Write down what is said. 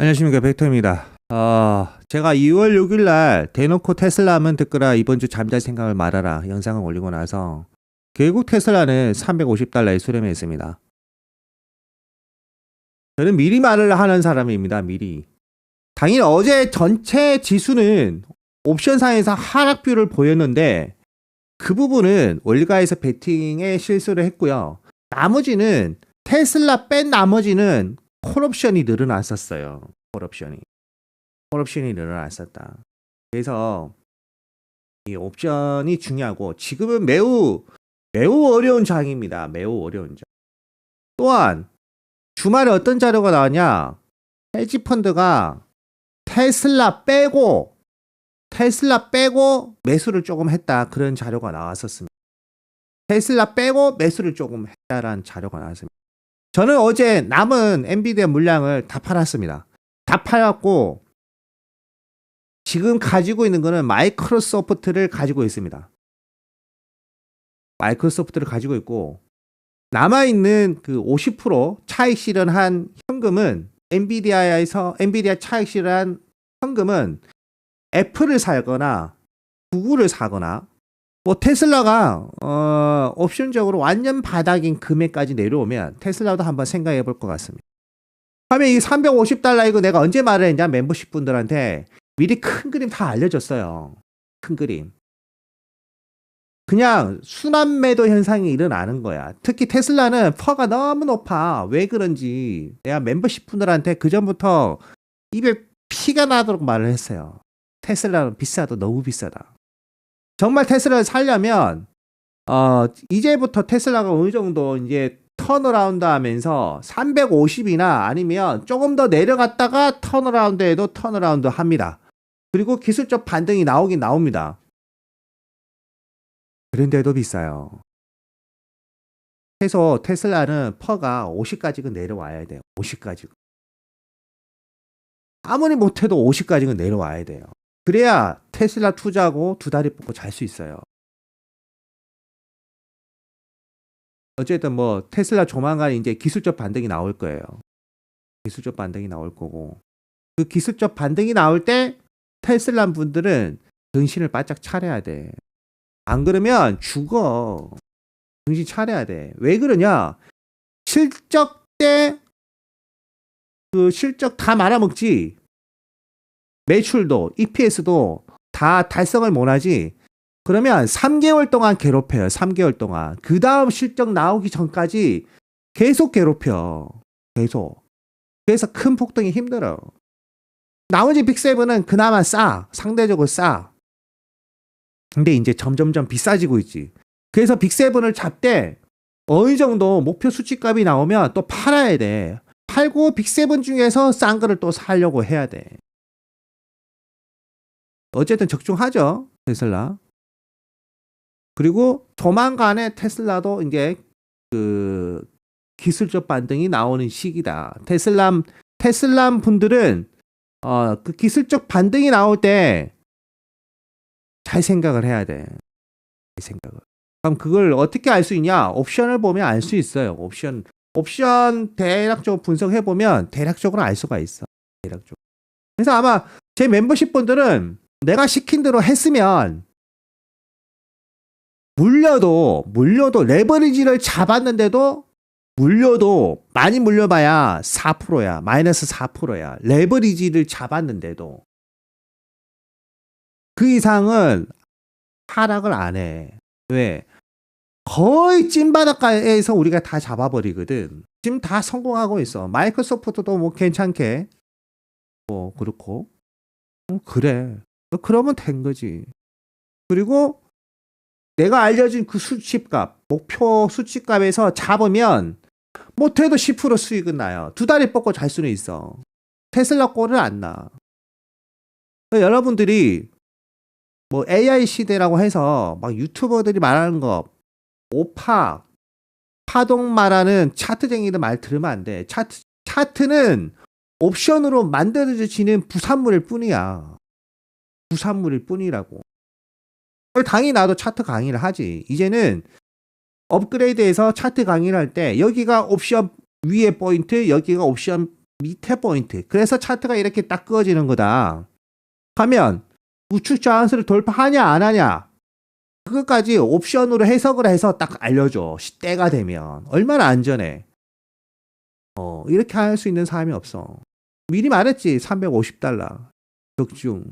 안녕하십니까 벡터입니다. 어, 제가 2월 6일 날 대놓고 테슬라 하면 듣거라 이번 주 잠잘 생각을 말아라 영상을 올리고 나서 결국 테슬라는 350달러에 수렴했습니다. 저는 미리 말을 하는 사람입니다. 미리. 당연히 어제 전체 지수는 옵션상에서 하락뷰를 보였는데 그 부분은 월가에서 베팅에 실수를 했고요. 나머지는 테슬라 뺀 나머지는 콜옵션이 늘어났었어요. 콜옵션이. 콜옵션이 늘어났었다. 그래서 이 옵션이 중요하고 지금은 매우 매우 어려운 장입니다. 매우 어려운 장. 또한 주말에 어떤 자료가 나왔냐? 헤지 펀드가 테슬라 빼고 테슬라 빼고 매수를 조금 했다. 그런 자료가 나왔었습니다. 테슬라 빼고 매수를 조금 했다라는 자료가 나왔습니다. 저는 어제 남은 엔비디아 물량을 다 팔았습니다. 다 팔았고 지금 가지고 있는 거는 마이크로소프트를 가지고 있습니다. 마이크로소프트를 가지고 있고 남아 있는 그 50% 차익 실현한 현금은 엔비디아에서 엔비디아 차익 실현한 현금은 애플을 사거나 구글을 사거나 뭐 테슬라가 어, 옵션적으로 완전 바닥인 금액까지 내려오면 테슬라도 한번 생각해 볼 것 같습니다. 하면 이 350달러 이거 내가 언제 말을 했냐 멤버십 분들한테 미리 큰 그림 다 알려줬어요. 큰 그림. 그냥 순환 매도 현상이 일어나는 거야. 특히 테슬라는 퍼가 너무 높아. 왜 그런지 내가 멤버십 분들한테 그 전부터 입에 피가 나도록 말을 했어요. 테슬라는 비싸도 너무 비싸다. 정말 테슬라를 살려면 어 이제부터 테슬라가 어느 정도 이제 턴어라운드 하면서 350이나 아니면 조금 더 내려갔다가 턴어라운드에도 턴어라운드 합니다. 그리고 기술적 반등이 나오긴 나옵니다. 그런데도 비싸요. 해서 테슬라는 퍼가 50까지는 내려와야 돼요. 50까지. 아무리 못해도 50까지는 내려와야 돼요. 그래야 테슬라 투자하고 두 다리 뻗고 잘 수 있어요. 어쨌든 뭐 테슬라 조만간 이제 기술적 반등이 나올 거예요. 기술적 반등이 나올 거고 그 기술적 반등이 나올 때 테슬라 분들은 정신을 바짝 차려야 돼. 안 그러면 죽어. 정신 차려야 돼. 왜 그러냐? 실적 때 그 실적 다 말아먹지. 매출도 EPS도 다 달성을 못하지. 그러면 3개월 동안 괴롭혀요. 3개월 동안. 그 다음 실적 나오기 전까지 계속 괴롭혀. 계속. 그래서 큰 폭등이 힘들어. 나머지 빅세븐은 그나마 싸. 상대적으로 싸. 근데 이제 점점점 비싸지고 있지. 그래서 빅세븐을 잡되 어느 정도 목표 수치값이 나오면 또 팔아야 돼. 팔고 빅세븐 중에서 싼 거를 또 사려고 해야 돼. 어쨌든 적중하죠. 테슬라. 그리고 조만간에 테슬라도 이제 그 기술적 반등이 나오는 시기다. 테슬라 테슬라 분들은 어 그 기술적 반등이 나올 때 잘 생각을 해야 돼. 생각을. 그럼 그걸 어떻게 알 수 있냐? 옵션을 보면 알 수 있어요. 옵션 옵션 대략적으로 분석해 보면 대략적으로 알 수가 있어. 대략적으로. 그래서 아마 제 멤버십 분들은 내가 시킨 대로 했으면 물려도 물려도 레버리지를 잡았는데도 물려도 많이 물려봐야 4%야 마이너스 4%야 레버리지를 잡았는데도 그 이상은 하락을 안 해. 왜? 거의 찐바닥가에서 우리가 다 잡아버리거든. 지금 다 성공하고 있어. 마이크로소프트도 뭐 괜찮게 뭐 그렇고 어, 그래. 그러면 된 거지. 그리고 내가 알려준 그 수치값, 목표 수치값에서 잡으면 못해도 10% 수익은 나요. 두 다리 뻗고 잘 수는 있어. 테슬라 꼴은 안 나. 여러분들이 뭐 AI 시대라고 해서 막 유튜버들이 말하는 거 오파 파동 말하는 차트쟁이들 말 들으면 안 돼. 차트 차트는 옵션으로 만들어지는 부산물일 뿐이야. 부산물일 뿐이라고. 당연히 나도 차트 강의를 하지. 이제는 업그레이드해서 차트 강의를 할 때 여기가 옵션 위에 포인트, 여기가 옵션 밑에 포인트. 그래서 차트가 이렇게 딱 그어지는 거다. 하면 우측 저항선을 돌파하냐 안 하냐 그것까지 옵션으로 해석을 해서 딱 알려줘. 시대가 되면 얼마나 안전해. 어 이렇게 할 수 있는 사람이 없어. 미리 말했지 350달러 적중.